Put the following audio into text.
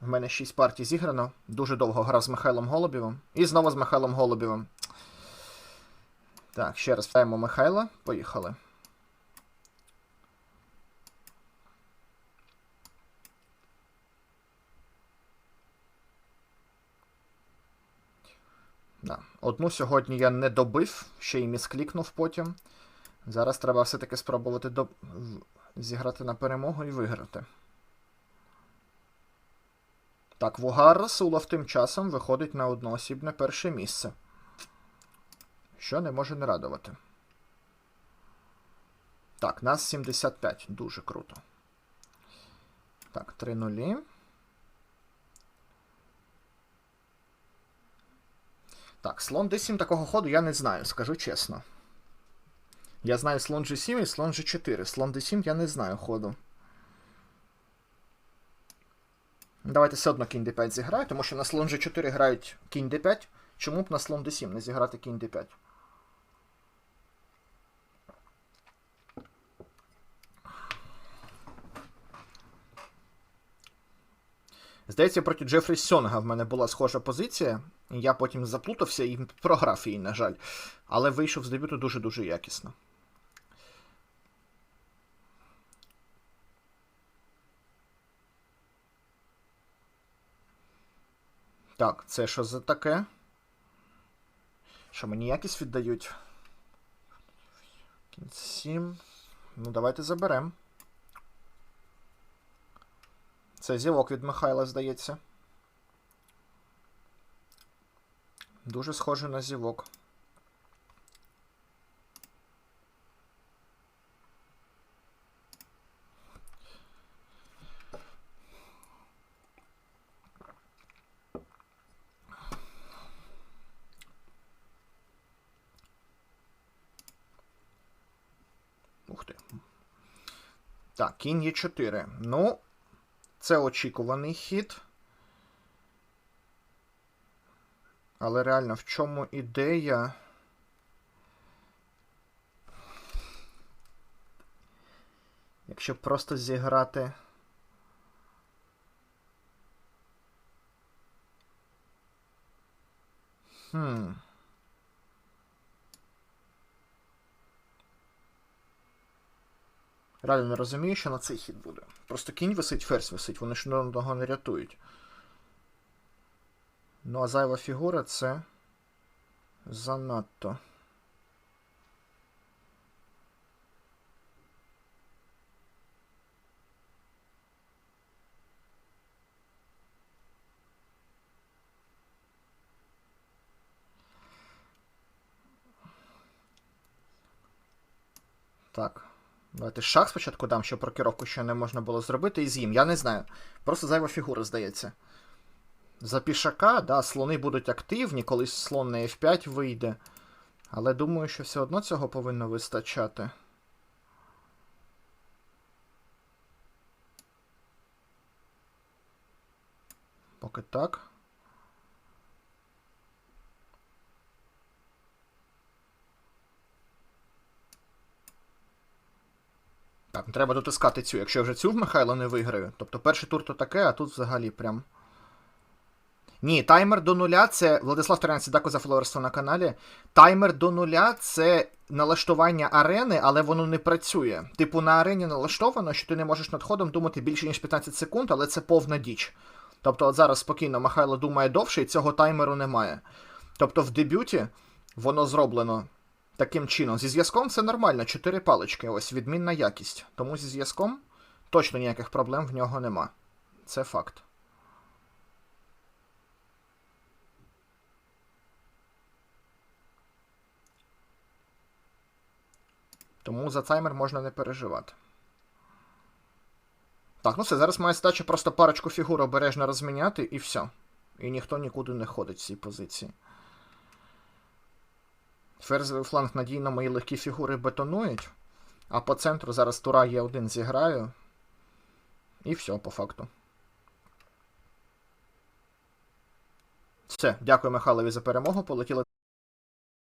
В мене 6 партій зіграно. Дуже довго грав з Михайлом Голубєвим. І знову з Михайлом Голубєвим. Так, ще раз вітаємо Михайла. Поїхали. Да. Одну сьогодні я не добив, ще й місклікнув потім. Зараз треба все-таки спробувати до... зіграти на перемогу і виграти. Так, Вугар Расулов тим часом виходить на одноосібне перше місце. Що не може не радувати. Так, нас 75. Дуже круто. Так, 3 нулі. Так, слон d7 такого ходу я не знаю, скажу чесно. Я знаю слон g7 і слон g4. Слон d7 я не знаю ходу. Давайте все одно кінь d5 зіграю, тому що на слон g4 грають кінь d5. Чому б на слон d7 не зіграти кінь d5? Здається, проти Джефрі Сьонга в мене була схожа позиція. Я потім заплутався і програв її, на жаль. Але вийшов з дебюту дуже-дуже якісно. Так, це що за таке? Що мені якість віддають? Кінь 7. Ну, давайте заберемо. Це зівок від Михайла, здається. Дуже схоже на зівок. Ух ти. Так, кінь є 4. Ну, це очікуваний хід. Але реально, в чому ідея? Якщо просто зіграти. Реально не розумію, що на цей хід буде. Просто кінь висить, ферзь висить, вони ж одного не рятують. Ну, а зайва фігура це занадто. Так. Давайте шах спочатку дам, щоб рокіровку ще не можна було зробити, і з'їм. Я не знаю. Просто зайва фігура, здається. За пішака, да, слони будуть активні, колись слон на F5 вийде. Але думаю, що все одно цього повинно вистачати. Поки так. Так, треба дотискати цю. Якщо я вже цю в Михайло не виграю. Тобто перший тур то таке, а тут взагалі прям. Ні, таймер до нуля це. Владислав Тарянець, дякую за фоловерство на каналі. Таймер до нуля це налаштування арени, але воно не працює. Типу, на арені налаштовано, що ти не можеш над ходом думати більше, ніж 15 секунд, але це повна діч. Тобто, от зараз спокійно Михайло думає довше, і цього таймеру немає. Тобто в дебюті воно зроблено таким чином. Зі зв'язком це нормально, 4 палички, ось відмінна якість. Тому зі зв'язком точно ніяких проблем в нього нема. Це факт. Тому за таймер можна не переживати. Так, ну все, зараз має стача просто парочку фігур обережно розміняти і все. І ніхто нікуди не ходить в цій позиції. Ферзовий фланг надійно мої легкі фігури бетонують. А по центру зараз тура є один зіграю. І все, по факту. Все, дякую Михайлові за перемогу. Полетіли.